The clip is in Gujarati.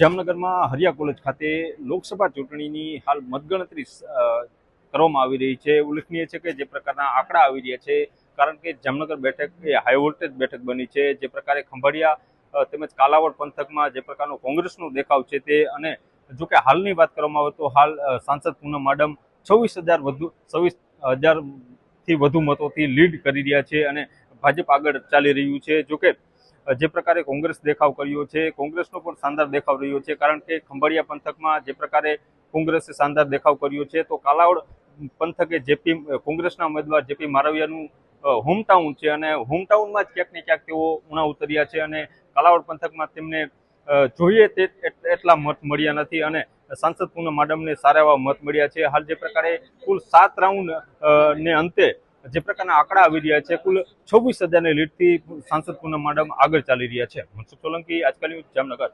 જામનગરમાં હરિયા કોલેજ ખાતે લોકસભા ચૂંટણીની હાલ મતગણતરી કરવામાં આવી રહી છે. ઉલ્લેખનીય છે કે જે પ્રકારના આંકડા આવી રહ્યા છે, કારણ કે જામનગર બેઠક એ હાઈ વોલ્ટેજ બેઠક બની છે. જે પ્રકારે ખંભાળિયા તેમજ કાલાવડ પંથકમાં જે પ્રકારનો કોંગ્રેસનો દેખાવ છે તે અને જો કે હાલની વાત કરવામાં આવે તો હાલ સાંસદ પૂનમ માડમ છવ્વીસ હજાર વધુ, છવ્વીસ હજારથી વધુ મતોથી લીડ કરી રહ્યા છે અને ભાજપ આગળ ચાલી રહ્યું છે. જો કે જે પ્રકારે કોંગ્રેસ દેખાવ કર્યો છે, કોંગ્રેસનો પણ શાનદાર દેખાવ રહ્યો છે, કારણ કે ખંભાળિયા પંથકમાં જે પ્રકારે કોંગ્રેસે શાનદાર દેખાવ કર્યો છે, તો કાલાવડ પંથકે જેપી કોંગ્રેસના ઉમેદવાર જેપી મારવિયાનું હોમટાઉન છે અને હોમટાઉનમાં જ ક્યાંક ને ક્યાંક તેઓ ઉણા ઉતર્યા છે અને કાલાવડ પંથકમાં તેમને જોઈએ તે એટલા મત મળ્યા નથી અને સાંસદ પૂનમ માડમને સારા એવા મત મળ્યા છે. હાલ જે પ્રકારે કુલ સાત રાઉન્ડ ને અંતે જે પ્રકારના આંકડા આવી રહ્યા છે, કુલ છવ્વીસ હજારની લીડથી સાંસદ પૂનમ મેડમ આગળ ચાલી રહ્યા છે. મનસુખ સોલંકી, આજકાલ ન્યૂઝ જામનગર.